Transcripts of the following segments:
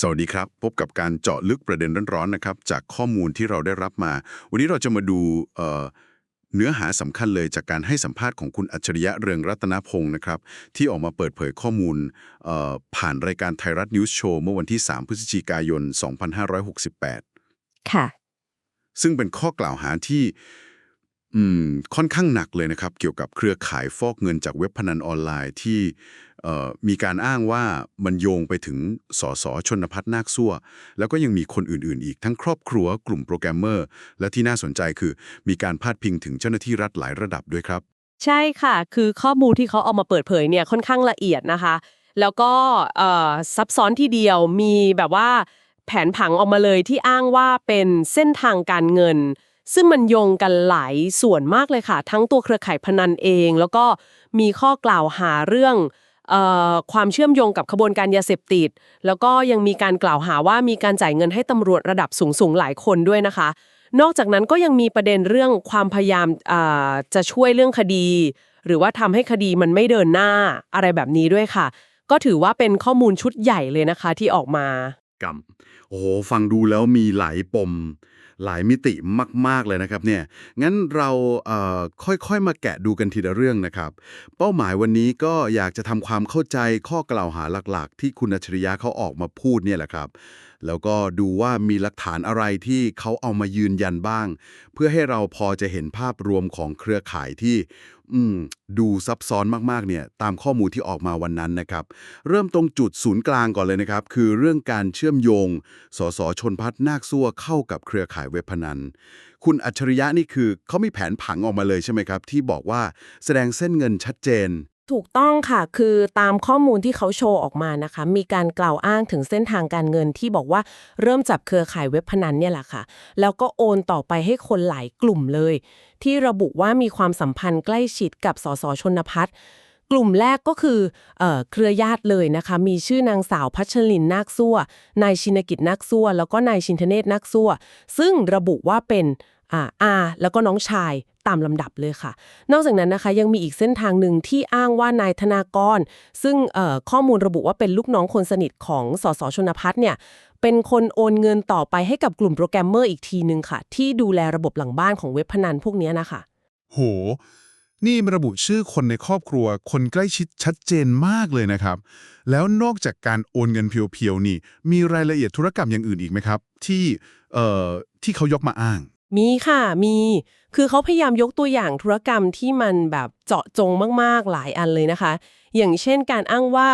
สวัสดีครับ พบกับการเจาะลึกประเด็นร้อนๆนะครับ จากข้อมูลที่เราได้รับมา วันนี้เราจะมาดูเอ่อเนื้อหาสำคัญเลยจากการให้สัมภาษณ์ของคุณอัจฉริยะเรืองรัตนพงศ์นะครับ ที่ออกมาเปิดเผยข้อมูลเอ่อผ่านรายการไทยรัฐนิวส์โชว์เมื่อวันที่ 3 พฤศจิกายน 2568 ค่ะ ซึ่งเป็นข้อกล่าวหาที่ อืมค่อนข้างหนักเลยนะครับ เกี่ยวกับเครือข่ายฟอกเงินจากเว็บพนันออนไลน์ที่มีการอ้างว่ามันโยงไปถึงสสชนพัฒนาคซั่ว แล้วก็ยังมีคนอื่น ๆ อีกทั้งครอบครัวกลุ่มโปรแกรมเมอร์ และที่น่าสนใจคือ มีการพาดพิงถึงเจ้าหน้าที่รัฐหลายระดับด้วยครับ ใช่ค่ะ คือข้อมูลที่เขาเอามาเปิดเผยเนี่ยค่อนข้างละเอียดนะคะ แล้วก็ซับซ้อนทีเดียวมีแบบว่าแผนผังออกมาเลยที่อ้างว่าเป็นเส้นทางการเงิน ซึ่งมันโยงกันหลายส่วนมากเลยค่ะ ทั้งตัวเครือข่ายพนันเอง แล้วก็มีข้อกล่าวหาเรื่องออความเชื่อมโยงกับขบวนการยาเสพติด แล้วก็ยังมีการกล่าวหาว่ามีการจ่ายเงินให้ตำรวจระดับสูงๆหลายคนด้วยนะคะ นอกจากนั้นก็ยังมีประเด็นเรื่องความพยายามจะช่วยเรื่องคดี หรือว่าทำให้คดีมันไม่เดินหน้าอะไรแบบนี้ด้วยค่ะ ก็ถือว่าเป็นข้อมูลชุดใหญ่เลยนะคะที่ออกมากรร โอ้โหฟังดูแล้วมีหลายปม หลายมิติมาก ๆ เลยนะครับเนี่ยงั้นเราเค่อยๆ มาแกะดูกันทีละเรื่องนะครับ เป้าหมายวันนี้ก็อยากจะทำความเข้าใจข้อกล่าวหาหลักๆ ที่คุณอัจฉริยะเขาออกมาพูดเนี่ยแหละครับ แล้วก็ดูว่ามีหลักฐานอะไรที่เขาเอามายืนยันบ้าง เพื่อให้เราพอจะเห็นภาพรวมของเครือข่ายที่อืดูซับซ้อนมากๆเนี่ยตามข้อมูลที่ออกมาวันนั้นนะครับ เริ่มตรงจุดศูนย์กลางก่อนเลยนะครับ คือเรื่องการเชื่อมโยง สสชนพัฒน์นาคซั่วเข้ากับเครือข่ายเว็บพนัน คุณอัจฉริยะนี่คือเขามีแผนผังออกมาเลยใช่ไหมครับ ที่บอกว่าแสดงเส้นเงินชัดเจน ถูกต้องค่ะ คือตามข้อมูลที่เขาโชว์ออกมานะคะ มีการกล่าวอ้างถึงเส้นทางการเงินที่บอกว่าเริ่มจับเครือข่ายเว็บพนันเนี่ยแหละค่ะ แล้วก็โอนต่อไปให้คนหลายกลุ่มเลย ที่ระบุว่ามีความสัมพันธ์ใกล้ชิดกับสสชนพัฒน์กลุ่มแรกก็คือเออเครือญาติเลยนะคะ มีชื่อนางสาวพัชรินนาคซั่วนายชินกิจนาคซั่วแล้วก็นายชินทเนศนาคซั่วซึ่งระบุว่าเป็น อ่าอาแล้วก็น้องชายตามลำดับเลยค่ะ นอกจากนั้นนะคะยังมีอีกเส้นทางหนึ่งที่อ้างว่านายธนากร ซึ่งข้อมูลระบุว่าเป็นลูกน้องคนสนิทของสสชนพัฒน์เนี่ยเป็นคนโอนเงินต่อไปให้กับกลุ่มโปรแกรมเมอร์อีกทีหนึ่งค่ะ ที่ดูแลระบบหลังบ้านของเว็บพนันพวกนี้นะคะโห นี่มันระบุชื่อคนในครอบครัว คนใกล้ชิดชัดเจนมากเลยนะครับ แล้วนอกจากการโอนเงินเพียวๆนี่ มีรายละเอียดธุรกรรมอย่างอื่นอีกไหมครับ ที่เอ่อที่เขายกมาอ้าง มีค่ะมี คือเขาพยายามยกตัวอย่างธุรกรรมที่มันแบบเจาะจงมากๆหลายอันเลยนะคะ อย่างเช่นการอ้างว่า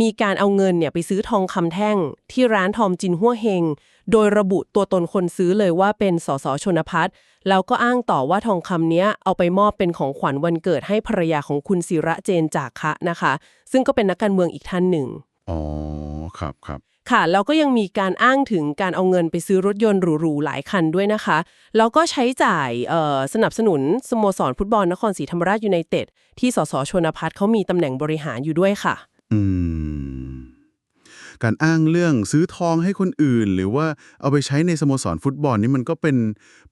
มีการเอาเงินเนี่ยไปซื้อทองคำแท่ง ที่ร้านทอมจินหัวเฮง โดยระบุตัวตนคนซื้อเลยว่าเป็นสสชนพัฒน์แล้วก็อ้างต่อว่าทองคำเนี้ยเอาไปมอบเป็นของขวัญวันเกิดให้ภรรยาของคุณศิระเจนจากคะนะคะ ซึ่งก็เป็นนักการเมืองอีกท่านหนึ่งอ๋อครับครับ ค่ะ แล้วก็ยังมีการอ้างถึงการเอาเงินไปซื้อรถยนต์หรูๆหลายคันด้วยนะคะ แล้วก็ใช้จ่ายเอ่อสนับสนุนสโมสรฟุตบอลนครศรีธรรมราชยูไนเต็ดที่สสชนพัฒน์เขามีตำแหน่งบริหารอยู่ด้วยค่ะ อืม การอ้างเรื่องซื้อทองให้คนอื่น หรือว่าเอาไปใช้ในสโมสรฟุตบอลนี่มันก็เป็น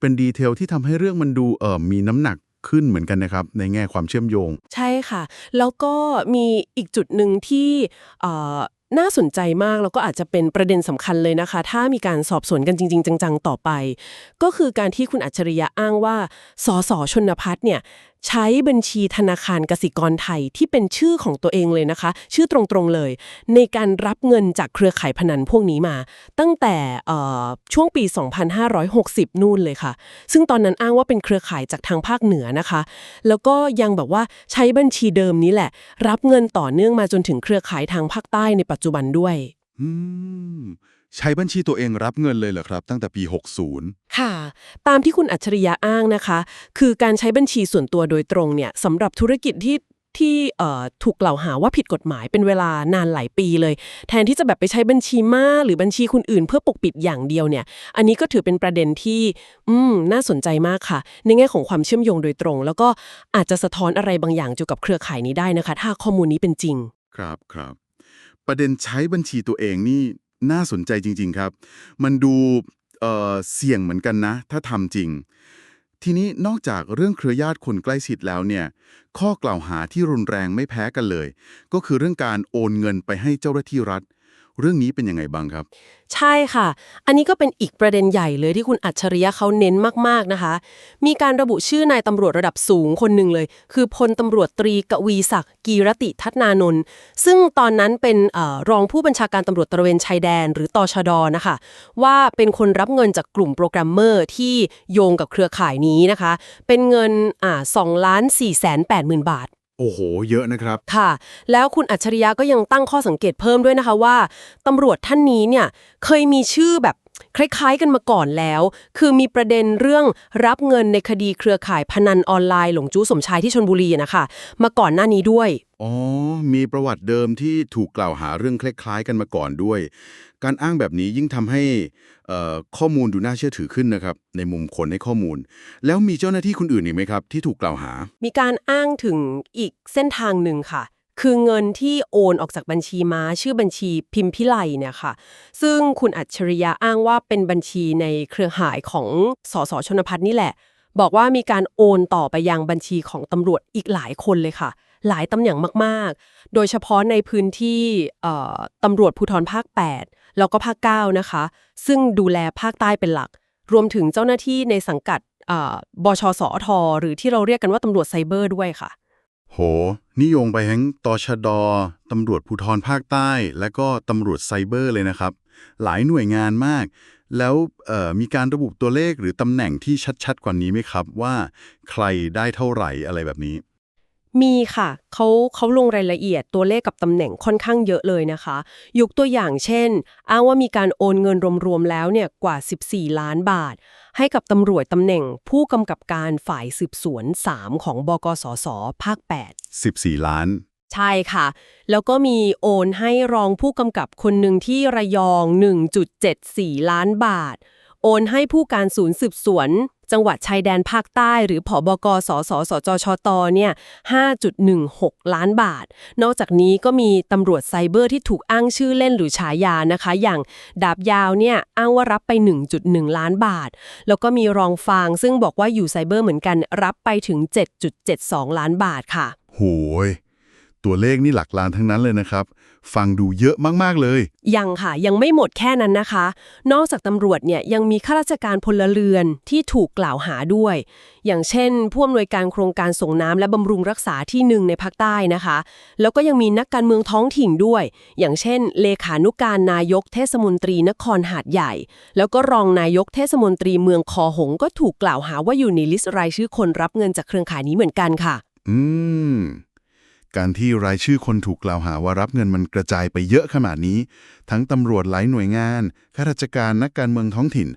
เป็นดีเทลที่ทำให้เรื่องมันดูเอ่อมีน้ำหนักขึ้นเหมือนกันนะครับ ในแง่ความเชื่อมโยง ใช่ค่ะ แล้วก็มีอีกจุดหนึ่งที่เอ่อ น่าสนใจมากแล้วก็อาจจะเป็นประเด็นสำคัญเลยนะคะ ถ้ามีการสอบสวนกันจริง ๆ จัง ๆ ต่อไป ก็คือการที่คุณอัจฉริยะอ้างว่าสสชนพัฒน์เนี่ย ใช้บัญชีธนาคารกสิกรไทยที่เป็นชื่อของตัวเองเลยนะคะ ชื่อตรงๆเลย ในการรับเงินจากเครือข่ายพนันพวกนี้มา ตั้งแต่ช่วงปี 2560 นู่นเลยค่ะ ซึ่งตอนนั้นอ้างว่าเป็นเครือข่ายจากทางภาคเหนือนะคะ แล้วก็ยังแบบว่าใช้บัญชีเดิมนี้แหละ รับเงินต่อเนื่องมาจนถึงเครือข่ายทางภาคใต้ในปัจจุบันด้วย อืม ใช้บัญชีตัวเองรับเงินเลยเหรอครับ ตั้งแต่ปี 60 ค่ะ ตามที่คุณอัจฉริยะอ้างนะคะ คือการใช้บัญชีส่วนตัวโดยตรงเนี่ยสำหรับธุรกิจที่ที่เอ่อถูกกล่าวหาว่าผิดกฎหมายเป็นเวลานานหลายปีเลย แทนที่จะแบบไปใช้บัญชีม้าหรือบัญชีคนอื่นเพื่อปกปิดอย่างเดียวเนี่ย อันนี้ก็ถือเป็นประเด็นที่ อืม น่าสนใจมากค่ะ ในแง่ของความเชื่อมโยงโดยตรง แล้วก็อาจจะสะท้อนอะไรบางอย่างเกี่ยวกับเครือข่ายนี้ได้นะคะ ถ้าข้อมูลนี้เป็นจริง ครับครับประเด็นใช้บัญชีตัวเองนี่ น่าสนใจจริง ๆครับ มันดูเเสี่ยงเหมือนกันนะ ถ้าทำจริง ทีนี้นอกจากเรื่องเครือญาติคนใกล้ชิดแล้วเนี่ย ข้อกล่าวหาที่รุนแรงไม่แพ้กันเลย ก็คือเรื่องการโอนเงินไปให้เจ้าหน้าที่รัฐ เรื่องนี้เป็นยังไงบ้างครับ ใช่ค่ะ อันนี้ก็เป็นอีกประเด็นใหญ่เลยที่คุณอัจฉริยะเขาเน้นมากๆนะคะ มีการระบุชื่อนายตำรวจระดับสูงคนหนึ่งเลย คือพลตำรวจตรีกวีศักดิ์กีรติทัตนานนท์ซึ่งตอนนั้นเป็นอรองผู้บัญชาการตำรวจตระเวนชายแดน หรือตชดนะคะ ว่าเป็นคนรับเงินจากกลุ่มโปรแกรมเมอร์ที่โยงกับเครือข่ายนี้นะคะ เป็นเงินสอ่า2ล้าน4แสน8หมื่นบาท โอ้โห เยอะนะครับ ค่ะ แล้วคุณอัจฉริยะก็ยังตั้งข้อสังเกตเพิ่มด้วยนะคะว่าตำรวจท่านนี้เนี่ยเคยมีชื่อแบบคล้ายๆกันมาก่อนแล้ว คือมีประเด็นเรื่องรับเงินในคดีเครือข่ายพนันออนไลน์หลงจู้สมชายที่ชนบุรีนะคะ มาก่อนหน้านี้ด้วย อ๋อ มีประวัติเดิมที่ถูกกล่าวหาเรื่องคล้ายๆกันมาก่อนด้วย การอ้างแบบนี้ยิ่งทำให้ข้อมูลดูน่าเชื่อถือขึ้นนะครับ ในมุมคนให้ข้อมูล แล้วมีเจ้าหน้าที่คนอื่นอีกไหมครับที่ถูกกล่าวหา มีการอ้างถึงอีกเส้นทางหนึ่งค่ะ คือเงินที่โอนออกจากบัญชีม้า ชื่อบัญชีพิมพิไลเนี่ยค่ะ ซึ่งคุณอัจฉริยะอ้างว่าเป็นบัญชีในเครือข่ายของสสชนพัฒน์นี่แหละ บอกว่ามีการโอนต่อไปยังบัญชีของตำรวจอีกหลายคนเลยค่ะหลายตำแหน่งมาก ๆ โดยเฉพาะในพื้นที่ตำรวจภูธรภาค 8 แล้วก็ภาค 9 นะคะ ซึ่งดูแลภาคใต้เป็นหลัก รวมถึงเจ้าหน้าที่ในสังกัดบชสอทหรือที่เราเรียกกันว่าตำรวจไซเบอร์ด้วยค่ะ โห นิยงไปทั้งตชดตำรวจภูธรภาคใต้ และก็ตำรวจไซเบอร์เลยนะครับ หลายหน่วยงานมาก แล้วมีการระบุตัวเลขหรือตำแหน่งที่ชัดๆ กว่านี้ไหมครับว่า ใครได้เท่าไหร่อะไรแบบนี้ มีค่ะเขาเขาลงรายละเอียดตัวเลขกับตำแหน่งค่อนข้างเยอะเลยนะคะ ยกตัวอย่างเช่น อ้างว่ามีการโอนเงินรวมๆแล้วเนี่ยกว่า 14 ล้านบาท ให้กับตำรวจตำแหน่งผู้กำกับการฝ่ายสืบสวน 3 ของบกสสภาค 8 14 ล้าน ใช่ค่ะ แล้วก็มีโอนให้รองผู้กำกับคนหนึ่งที่ระยอง 1.74 ล้านบาท โอนให้ผู้การศูนย์สืบสวน จังหวัดชายแดนภาคใต้ หรือผอบกสสสจชตเนี่ย5.16 ล้านบาท นอกจากนี้ก็มีตำรวจไซเบอร์ที่ถูกอ้างชื่อเล่นหรือฉายานะคะ อย่างดาบยาวเนี่ยอ้างว่ารับไป 1.1 ล้านบาท แล้วก็มีรองฟางซึ่งบอกว่าอยู่ไซเบอร์เหมือนกันรับไปถึง 7.72 ล้านบาทค่ะ โหย ตัวเลขนี่หลักล้านทั้งนั้นเลยนะครับ ฟังดูเยอะมาก ๆ เลย ยังค่ะ ยังไม่หมดแค่นั้นนะคะ นอกจากตำรวจเนี่ยยังมีข้าราชการพลเรือนที่ถูกกล่าวหาด้วย อย่างเช่น ผู้อำนวยการโครงการส่งน้ำและบำรุงรักษาที่หนึ่งในภาคใต้นะคะ แล้วก็ยังมีนักการเมืองท้องถิ่นด้วย อย่างเช่น เลขานุการนายกเทศมนตรีนครหาดใหญ่ แล้วก็รองนายกเทศมนตรีเมืองคอหงก็ถูกกล่าวหาว่าอยู่ในลิสต์รายชื่อคนรับเงินจากเครือข่ายนี้เหมือนกันค่ะ อืม การที่รายชื่อคนถูกกล่าวหาว่ารับเงินมันกระจายไปเยอะขนาดนี้ ทั้งตำรวจหลายหน่วยงานข้าราชการนักการเมืองท้องถิ่น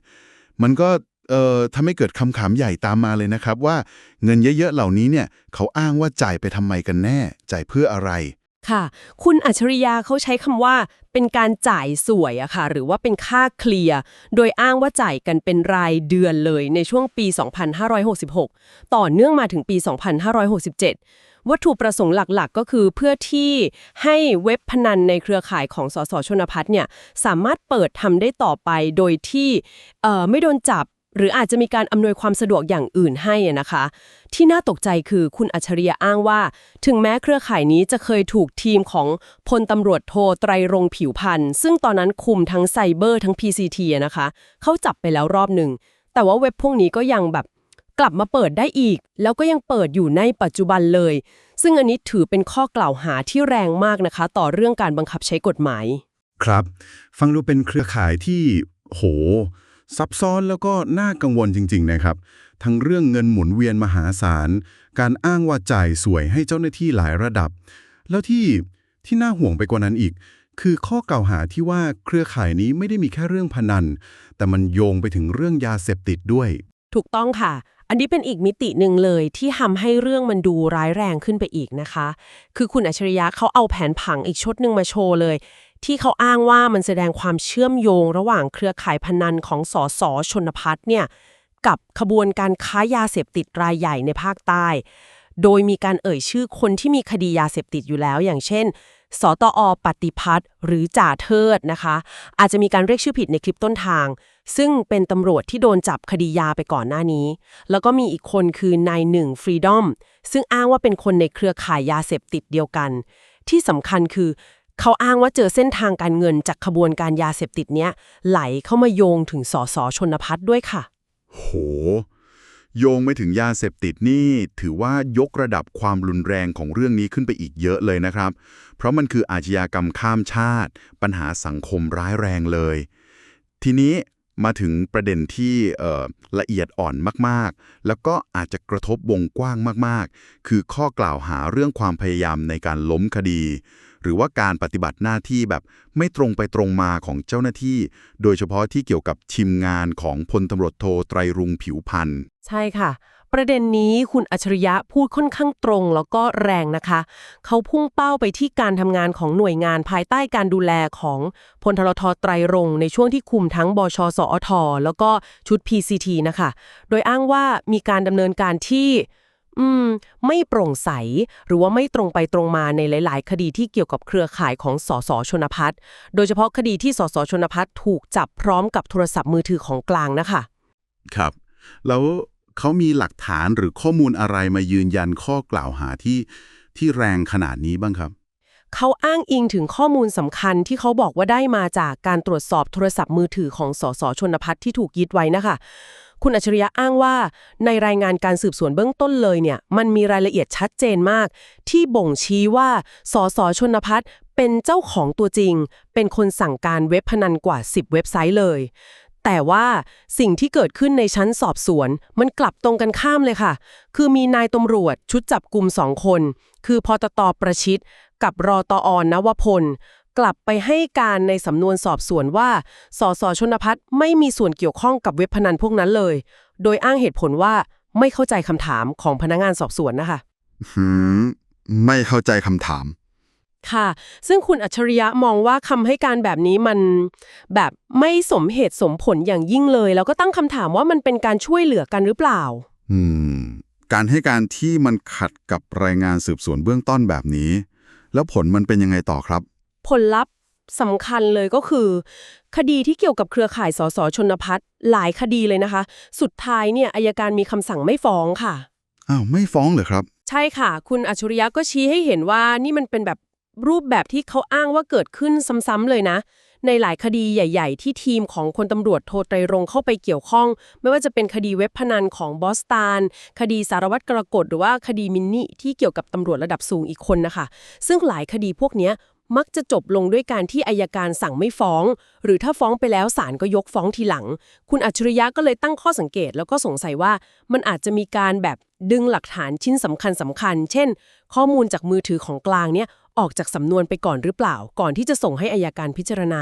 มันก็เอ่อทำให้เกิดคำถามใหญ่ตามมาเลยนะครับ ว่าเงินเยอะๆเหล่านี้เนี่ยเขาอ้างว่าจ่ายไปทำไมกันแน่ จ่ายเพื่ออะไร ค่ะ คุณอัจฉริยาเขาใช้คำว่า เป็นการจ่ายสวยอะค่ะ หรือว่าเป็นค่าเคลียร์ โดยอ้างว่าจ่ายกันเป็นรายเดือนเลยในช่วงปี 2566 ต่อเนื่องมาถึงปี 2567 วัตถุประสงค์หลักๆ ก็คือเพื่อที่ให้เว็บพนันในเครือข่ายของสสชนพัฒน์เนี่ยสามารถเปิดทำได้ต่อไปโดยที่ไม่โดนจับหรืออาจจะมีการอำนวยความสะดวกอย่างอื่นให้นะคะ ที่น่าตกใจคือคุณอัจฉริยะอ้างว่า ถึงแม้เครือข่ายนี้จะเคยถูกทีมของพลตำรวจโทไตรรงผิวพันธ์ซึ่งตอนนั้นคุมทั้งไซเบอร์ทั้ง PCT นะคะ เขาจับไปแล้วรอบหนึ่ง แต่ว่าเว็บพวกนี้ก็ยังแบบ กลับมาเปิดได้อีก แล้วก็ยังเปิดอยู่ในปัจจุบันเลย ซึ่งอันนี้ถือเป็นข้อกล่าวหาที่แรงมากนะคะ ต่อเรื่องการบังคับใช้กฎหมาย ครับ ฟังดูเป็นเครือข่ายที่โห ซับซ้อนแล้วก็น่ากังวลจริง ๆ นะครับ ทั้งเรื่องเงินหมุนเวียนมหาศาล การอ้างว่าจ่ายสวยให้เจ้าหน้าที่หลายระดับ แล้วที่ที่น่าห่วงไปกว่านั้นอีก คือข้อกล่าวหาที่ว่าเครือข่ายนี้ไม่ได้มีแค่เรื่องพนัน แต่มันโยงไปถึงเรื่องยาเสพติดด้วย ถูกต้องค่ะ อันนี้เป็นอีกมิติหนึ่งเลยที่ทำให้เรื่องมันดูร้ายแรงขึ้นไปอีกนะคะ คือคุณอัจฉริยะเขาเอาแผนผังอีกชุดหนึ่งมาโชว์เลย ที่เขาอ้างว่ามันแสดงความเชื่อมโยงระหว่างเครือข่ายพนันของสสชนพัฒน์เนี่ยกับขบวนการค้ายาเสพติดรายใหญ่ในภาคใต้ โดยมีการเอ่ยชื่อคนที่มีคดียาเสพติดอยู่แล้ว อย่างเช่น สตอปฏิพัฒน์หรือจ่าเทิดนะคะ อาจจะมีการเรียกชื่อผิดในคลิปต้นทาง ซึ่งเป็นตำรวจที่โดนจับคดียาไปก่อนหน้านี้ แล้วก็มีอีกคนคือนายหนึ่งฟรีดอมซึ่งอ้างว่าเป็นคนในเครือข่ายยาเสพติดเดียวกัน ที่สำคัญคือ เขาอ้างว่าเจอเส้นทางการเงินจากขบวนการยาเสพติดเนี้ยไหลเข้ามาโยงถึงสสชนพัฒน์ด้วยค่ะ โห โยงไปถึงยาเสพติดนี่ ถือว่ายกระดับความรุนแรงของเรื่องนี้ขึ้นไปอีกเยอะเลยนะครับ เพราะมันคืออาชญากรรมข้ามชาติ ปัญหาสังคมร้ายแรงเลย ทีนี้ มาถึงประเด็นที่ละเอียดอ่อนมากๆ แล้วก็อาจจะกระทบวงกว้างมากๆ คือข้อกล่าวหาเรื่องความพยายามในการล้มคดี หรือว่าการปฏิบัติหน้าที่แบบไม่ตรงไปตรงมาของเจ้าหน้าที่ โดยเฉพาะที่เกี่ยวกับชิมงานของพลตำรวจโทไตรรุงผิวพันธ์ ใช่ค่ะ ประเด็นนี้คุณอัจฉริยะพูดค่อนข้างตรงแล้วก็แรงนะคะ เขาพุ่งเป้าไปที่การทำงานของหน่วยงานภายใต้การดูแลของพลทรทไตรรงในช่วงที่คุมทั้งบชสอทแล้วก็ชุด PCT นะคะ โดยอ้างว่ามีการดำเนินการที่อืม ไม่โปร่งใส หรือว่าไม่ตรงไปตรงมาในหลาย ๆ คดีที่เกี่ยวกับเครือข่ายของสสชนพัฒน์โดยเฉพาะคดีที่สสชนพัฒน์ถูกจับพร้อมกับโทรศัพท์มือถือของกลางนะคะ ครับ แล้ว เขามีหลักฐานหรือข้อมูลอะไรมายืนยันข้อกล่าวหาที่ที่แรงขนาดนี้บ้างครับ เขาอ้างอิงถึงข้อมูลสำคัญที่เขาบอกว่าได้มาจากการตรวจสอบโทรศัพท์มือถือของสสชนพัฒน์ที่ถูกยึดไว้นะคะ คุณอัจฉริยะอ้างว่าในรายงานการสืบสวนเบื้องต้นเลยเนี่ย มันมีรายละเอียดชัดเจนมาก ที่บ่งชี้ว่าสสชนพัฒน์เป็นเจ้าของตัวจริง เป็นคนสั่งการเว็บพนันกว่า 10 เว็บไซต์เลย แต่ว่าสิ่งที่เกิดขึ้นในชั้นสอบสวน มันกลับตรงกันข้ามเลยค่ะ คือมีนายตำรวจชุดจับกลุ่มสองคน คือพอตตประชิดกับรอตออนนวพล กลับไปให้การในสำนวนสอบสวนว่าสสชนพัฒน์ไม่มีส่วนเกี่ยวข้องกับเว็บพนันพวกนั้นเลย โดยอ้างเหตุผลว่าไม่เข้าใจคำถามของพนักงานสอบสวนนะคะ หืม ไม่เข้าใจคำถาม ค่ะ ซึ่งคุณอัจฉริยะมองว่าคำให้การแบบนี้มันแบบไม่สมเหตุสมผลอย่างยิ่งเลย แล้วก็ตั้งคำถามว่ามันเป็นการช่วยเหลือกันหรือเปล่า อืม การให้การที่มันขัดกับรายงานสืบสวนเบื้องต้นแบบนี้ แล้วผลมันเป็นยังไงต่อครับ ผลลัพธ์สำคัญเลยก็คือ คดีที่เกี่ยวกับเครือข่ายสสชนพัฒน์หลายคดีเลยนะคะ สุดท้ายเนี่ยอายการมีคำสั่งไม่ฟ้องค่ะอ้าวไม่ฟ้องเหรอครับ ใช่ค่ะ คุณอัจฉริยะก็ชี้ให้เห็นว่านี่มันเป็นแบบ รูปแบบที่เขาอ้างว่าเกิดขึ้นซ้ำๆเลยนะ ในหลายคดีใหญ่ ๆ ที่ทีมของคนตำรวจโทไตรรงเข้าไปเกี่ยวข้อง ไม่ว่าจะเป็นคดีเว็บพนันของบอสตานคดีสารวัตรกรกฎหรือว่าคดีมินนี่ที่เกี่ยวกับตำรวจระดับสูงอีกคนนะคะ ซึ่งหลายคดีพวกนี้ มักจะจบลงด้วยการที่อายการสั่งไม่ฟ้อง หรือถ้าฟ้องไปแล้วศาลก็ยกฟ้องทีหลัง คุณอัจฉริยะก็เลยตั้งข้อสังเกตแล้วก็สงสัยว่ามันอาจจะมีการแบบดึงหลักฐานชิ้นสำคัญสำคัญ เช่น ข้อมูลจากมือถือของกลางเนี่ยออกจากสำนวนไปก่อนหรือเปล่า ก่อนที่จะส่งให้อายการพิจารณา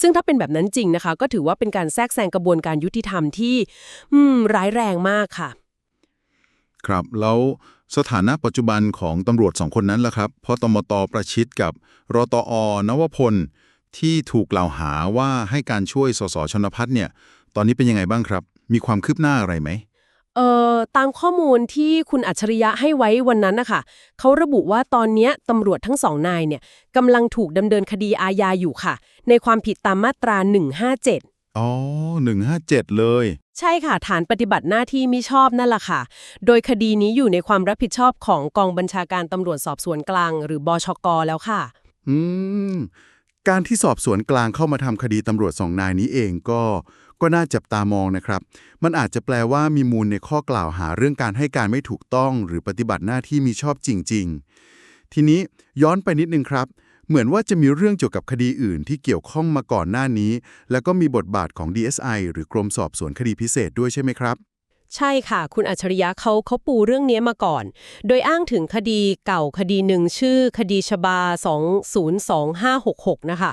ซึ่งถ้าเป็นแบบนั้นจริงนะคะ ก็ถือว่าเป็นการแทรกแซงกระบวนการยุติธรรมที่ อืม ร้ายแรงมากค่ะ ครับแล้ว สถานะปัจจุบันของตำรวจสองคนนั้นล่ะครับพอตมตประชิดกับรตอ นวพล ที่ถูกกล่าวหาว่าให้การช่วยสสชนพัฒน์เนี่ย ตอนนี้เป็นยังไงบ้างครับ มีความคืบหน้าอะไรไหมเอ่อตามข้อมูลที่คุณอัจฉริยะให้ไว้วันนั้นนะคะเขาระบุว่าตอนเนี้ยตำรวจทั้งสองนายเนี่ยกำลังถูกดำเนินคดีอาญาอยู่ค่ะ ในความผิดตามมาตรา 157 อ๋อ157 เลย ใช่ค่ะ ฐานปฏิบัติหน้าที่มิชอบนั่นแหละค่ะ โดยคดีนี้อยู่ในความรับผิดชอบของกองบัญชาการตำรวจสอบสวนกลาง หรือบชกแล้วค่ะ อืม การที่สอบสวนกลางเข้ามาทำคดีตำรวจสองนายนี้เองก็ ก็น่าจับตามองนะครับ มันอาจจะแปลว่ามีมูลในข้อกล่าวหาเรื่องการให้การไม่ถูกต้อง หรือปฏิบัติหน้าที่มีชอบจริง ๆ ทีนี้ย้อนไปนิดนึงครับ เหมือนว่าจะมีเรื่องเกี่ยวกับคดีอื่นที่เกี่ยวข้องมาก่อนหน้านี้ แล้วก็มีบทบาทของ DSI หรือกรมสอบสวนคดีพิเศษด้วยใช่ไหมครับ ใช่ค่ะ คุณอัจฉริยะเขาเขาปูเรื่องนี้มาก่อน โดยอ้างถึงคดีเก่าคดีหนึ่งชื่อ คดีชบา 202566 นะคะ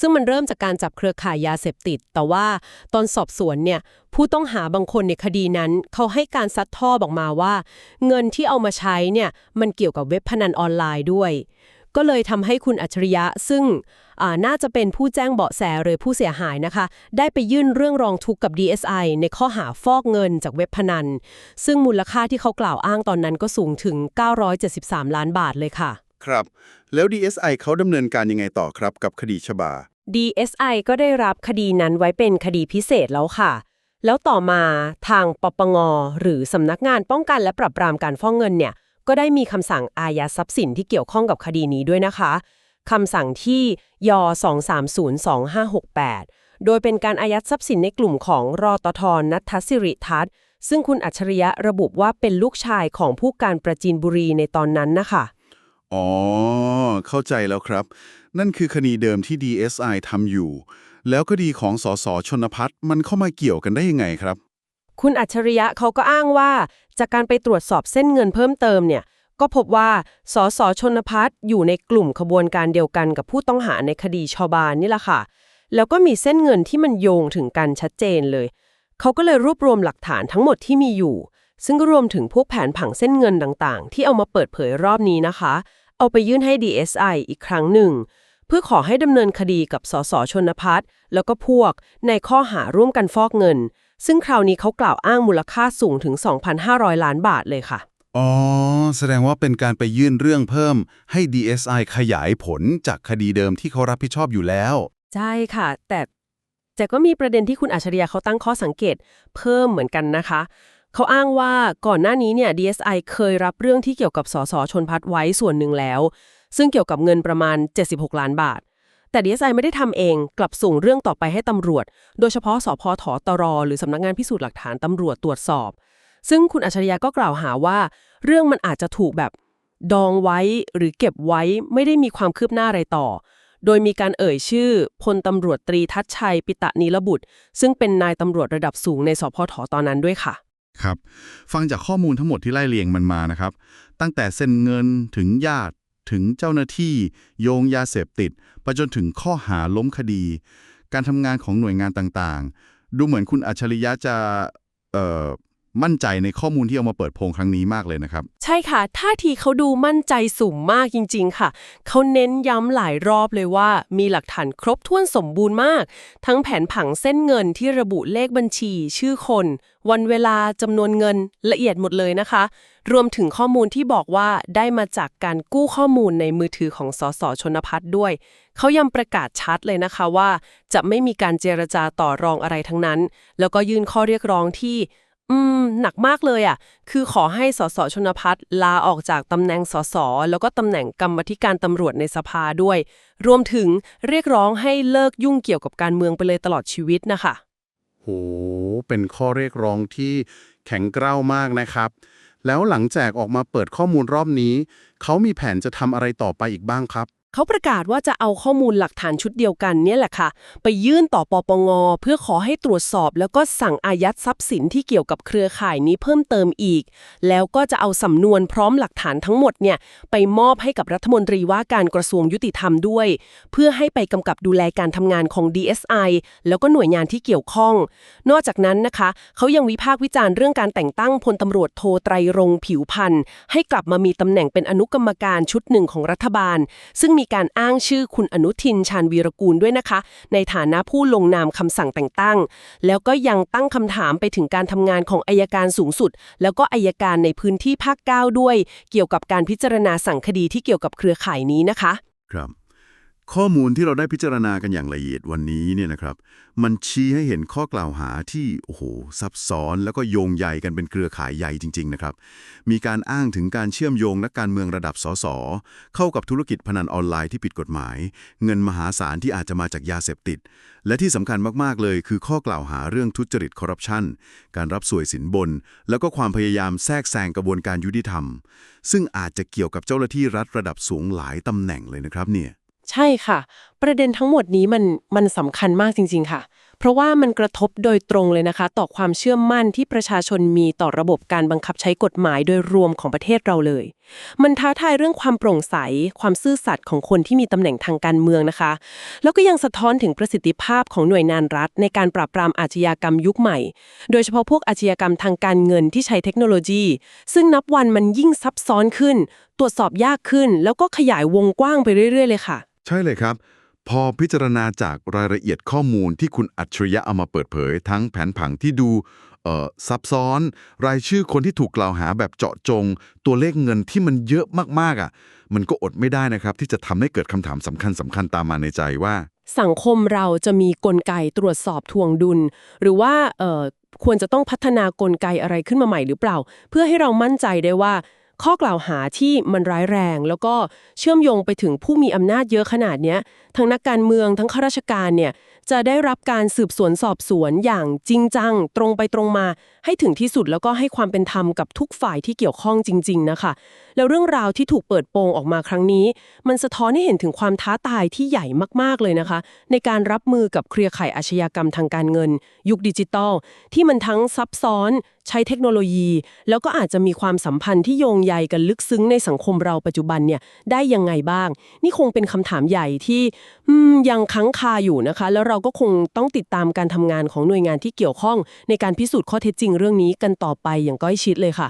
ซึ่งมันเริ่มจากการจับเครือข่ายยาเสพติด แต่ว่าตอนสอบสวนเนี่ยผู้ต้องหาบางคนในคดีนั้น เขาให้การซัดทอบอกมาว่า เงินที่เอามาใช้เนี่ยมันเกี่ยวกับเว็บพนันออนไลน์ด้วย ก็เลยทำให้คุณอัจฉริยะ ซึ่งอ่าน่าจะเป็นผู้แจ้งเบาะแสหรือผู้เสียหายนะคะ ได้ไปยื่นเรื่องร้องทุกข์กับ DSI ในข้อหาฟอกเงินจากเว็บพนัน ซึ่งมูลค่าที่เขากล่าวอ้างตอนนั้นก็สูงถึง 973 ล้านบาทเลยค่ะ ครับ แล้ว DSI เขาดำเนินการยังไงต่อครับกับคดีชบา DSI ก็ได้รับคดีนั้นไว้เป็นคดีพิเศษแล้วค่ะ แล้วต่อมาทางปปงหรือสำนักงานป้องกันและปราบปรามการฟอกเงินเนี่ย ก็ได้มีคำสั่งอายัดทรัพย์สินที่เกี่ยวข้องกับคดีนี้ด้วยนะคะคำสั่งที่ย2302568 โดยเป็นการอายัดทรัพย์สินในกลุ่มของรอตทนัทสิริทัศน์ ซึ่งคุณอัจฉริยะระบุว่าเป็นลูกชายของผู้การประจีนบุรีในตอนนั้นนะคะอ๋อ เข้าใจแล้วครับ นั่นคือคดีเดิมที่ DSI ทำอยู่ แล้วคดีของสสชนพัฒน์มันเข้ามาเกี่ยวกันได้ยังไงครับ คุณอัจฉริยะเขาก็อ้างว่า จากการไปตรวจสอบเส้นเงินเพิ่มเติมเนี่ยก็พบว่าสสชนพัฒน์อยู่ในกลุ่มขบวนการเดียวกันกับผู้ต้องหาในคดีชาวบานนี่แหละค่ะ แล้วก็มีเส้นเงินที่มันโยงถึงกันชัดเจนเลย เขาก็เลยรวบรวมหลักฐานทั้งหมดที่มีอยู่ ซึ่งก็รวมถึงพวกแผนผังเส้นเงินต่างๆ ที่เอามาเปิดเผยรอบนี้นะคะ เอาไปยื่นให้ DSI อีกครั้งหนึ่ง เพื่อขอให้ดำเนินคดีกับสสชนพัฒน์แล้วก็พวกในข้อหาร่วมกันฟอกเงิน ซึ่งคราวนี้เขากล่าวอ้างมูลค่าสูงถึง 2,500 ล้านบาทเลยค่ะ อ๋อ แสดงว่าเป็นการไปยื่นเรื่องเพิ่มให้ DSI ขยายผลจากคดีเดิมที่เขารับผิดชอบอยู่แล้ว ใช่ค่ะ แต่แต่ก็มีประเด็นที่คุณอัจฉริยะเขาตั้งข้อสังเกตเพิ่มเหมือนกันนะคะ เขาอ้างว่าก่อนหน้านี้เนี่ย DSI เคยรับเรื่องที่เกี่ยวกับสสชนพัฒน์ไว้ส่วนหนึ่งแล้ว ซึ่งเกี่ยวกับเงินประมาณ 76 ล้านบาท แต่ DSI ไม่ได้ทำเองกลับส่งเรื่องต่อไปให้ตำรวจ โดยเฉพาะสพทตรหรือสำนักงานพิสูจน์หลักฐานตำรวจตรวจสอบ ซึ่งคุณอัจฉริยะก็กล่าวหาว่า เรื่องมันอาจจะถูกแบบดองไว้หรือเก็บไว้ไม่ได้มีความคืบหน้าอะไรต่อ โดยมีการเอ่ยชื่อพลตำรวจตรีทัชชัย ปิตะนีระบุตร ซึ่งเป็นนายตำรวจระดับสูงในสพทตอนนั้นด้วยค่ะ ครับ ฟังจากข้อมูลทั้งหมดที่ไล่เรียงมันมานะครับ ตั้งแต่เส้นเงินถึงญาติ ถึงเจ้าหน้าที่ โยงยาเสพติดไปจนถึงข้อหาล้มคดี การทำงานของหน่วยงานต่างๆ ดูเหมือนคุณอัจฉริยะจะเอ่อ มั่นใจในข้อมูลที่เอามาเปิดโพงครั้งนี้มากเลยนะครับ ใช่ค่ะ ท่าทีเขาดูมั่นใจสูงมากจริง ๆ ค่ะ เขาเน้นย้ำหลายรอบเลยว่า มีหลักฐานครบถ้วนสมบูรณ์มาก ทั้งแผนผังเส้นเงินที่ระบุเลขบัญชี ชื่อคน วันเวลาจำนวนเงินละเอียดหมดเลยนะคะ รวมถึงข้อมูลที่บอกว่าได้มาจากการกู้ข้อมูลในมือถือของสสชนพัฒน์ด้วย เขายังประกาศชัดเลยนะคะว่า จะไม่มีการเจรจาต่อรองอะไรทั้งนั้น แล้วก็ยื่นข้อเรียกร้องที่ อืม หนักมากเลยอะ คือขอให้สสชนพัฒน์ลาออกจากตำแหน่งสสแล้วก็ตำแหน่งกรรมธิการตำรวจในสภาด้วย รวมถึงเรียกร้องให้เลิกยุ่งเกี่ยวกับการเมืองไปเลยตลอดชีวิตนะคะ โห เป็นข้อเรียกร้องที่แข็งกร้าวมากนะครับ แล้วหลังจากออกมาเปิดข้อมูลรอบนี้ เขามีแผนจะทำอะไรต่อไปอีกบ้างครับ เขาประกาศว่าจะเอาข้อมูลหลักฐานชุดเดียวกันเนี่ยแหละค่ะ ไปยื่นต่อปปง เพื่อขอให้ตรวจสอบ แล้วก็สั่งอายัดทรัพย์สินที่เกี่ยวกับเครือข่ายนี้เพิ่มเติมอีก แล้วก็จะเอาสำนวนพร้อมหลักฐานทั้งหมดเนี่ยไปมอบให้กับรัฐมนตรีว่าการกระทรวงยุติธรรมด้วย เพื่อให้ไปกำกับดูแลการทำงานของ DSI แล้วก็หน่วยงานที่เกี่ยวข้อง นอกจากนั้นนะคะ เขายังวิพากษ์วิจารณ์เรื่องการแต่งตั้งพลตำรวจโทไตรรงผิวพันธ์ให้กลับมามีตำแหน่งเป็นอนุกรรมการชุดหนึ่งของรัฐบาล ซึ่งมีีการอ้างชื่อคุณอนุทินชาญวีรกูลด้วยนะคะ ในฐานะผู้ลงนามคำสั่งแต่งตั้ง แล้วก็ยังตั้งคำถามไปถึงการทำงานของอายการสูงสุด แล้วก็อายการในพื้นที่ภาคเก้าด้วย เกี่ยวกับการพิจารณาสั่งคดีที่เกี่ยวกับเครือข่ายนี้นะคะ ครับ ข้อมูลที่เราได้พิจารณากันอย่างละเอียดวันนี้เนี่ยนะครับ มันชี้ให้เห็นข้อกล่าวหาที่โอ้โหซับซ้อนแล้วก็โยงใยกันเป็นเครือข่ายใหญ่จริง ๆ นะครับ มีการอ้างถึงการเชื่อมโยงนักการเมืองระดับสสเข้ากับธุรกิจพนันออนไลน์ที่ผิดกฎหมาย เงินมหาศาลที่อาจจะมาจากยาเสพติด และที่สำคัญมากๆเลยคือข้อกล่าวหาเรื่องทุจริตคอร์รัปชันการรับสวยสินบน แล้วก็ความพยายามแทรกแซงกระบวนการยุติธรรม ซึ่งอาจจะเกี่ยวกับเจ้าหน้าที่รัฐระดับสูงหลายตำแหน่งเลยนะครับเนี่ย ใช่ค่ะ ประเด็นทั้งหมดนี้มันมันสำคัญมากจริง ๆ ค่ะ เพราะว่ามันกระทบโดยตรงเลยนะคะ ต่อความเชื่อมั่นที่ประชาชนมีต่อระบบการบังคับใช้กฎหมายโดยรวมของประเทศเราเลย มันท้าทายเรื่องความโปร่งใส ความซื่อสัตย์ของคนที่มีตำแหน่งทางการเมืองนะคะ แล้วก็ยังสะท้อนถึงประสิทธิภาพของหน่วยงานรัฐ ในการปราบปรามอาชญากรรมยุคใหม่ โดยเฉพาะพวกอาชญากรรมทางการเงินที่ใช้เทคโนโลยี ซึ่งนับวันมันยิ่งซับซ้อนขึ้น ตรวจสอบยากขึ้น แล้วก็ขยายวงกว้างไปเรื่อย ๆ เลยค่ะ ใช่เลยครับ พอพิจารณาจากรายละเอียดข้อมูลที่คุณอัจฉริยะเอามาเปิดเผย ทั้งแผนผังที่ดูซับซ้อน รายชื่อคนที่ถูกกล่าวหาแบบเจาะจง ตัวเลขเงินที่มันเยอะมากๆอะ มันก็อดไม่ได้นะครับ ที่จะทำให้เกิดคำถามสำคัญสำคัญตามมาในใจว่า สังคมเราจะมีกลไกตรวจสอบทวงดุล หรือว่าควรจะต้องพัฒนากลไกอะไรขึ้นมาใหม่หรือเปล่า เพื่อให้เรามั่นใจได้ว่า ข้อกล่าวหาที่มันร้ายแรง แล้วก็เชื่อมโยงไปถึงผู้มีอำนาจเยอะขนาดเนี้ยทั้งนักการเมืองทั้งข้าราชการเนี่ยจะได้รับการสืบสวนสอบสวนอย่างจริงจัง ตรงไปตรงมา ให้ถึงที่สุดแล้วก็ให้ความเป็นธรรมกับทุกฝ่ายที่เกี่ยวข้องจริง ๆนะคะ แล้วเรื่องราวที่ถูกเปิดโปงออกมาครั้งนี้ มันสะท้อนให้เห็นถึงความท้าทายที่ใหญ่มากๆเลยนะคะ ในการรับมือกับเครือข่ายอาชญากรรมทางการเงิน ยุคดิจิตอลที่มันทั้งซับซ้อนใช้เทคโนโลยี แล้วก็อาจจะมีความสัมพันธ์ที่โยงใยกันลึกซึ้งในสังคมเราปัจจุบันเนี่ยได้ยังไงบ้าง นี่คงเป็นคำถามใหญ่ที่ยังค้างคาอยู่นะคะ แล้วเราก็คงต้องติดตามการทำงานของหน่วยงานที่เกี่ยวข้อง ในการพิสูจน์ข้อเท็จจริงเรื่องนี้กันต่อไปอย่างก้อยชิดเลยค่ะ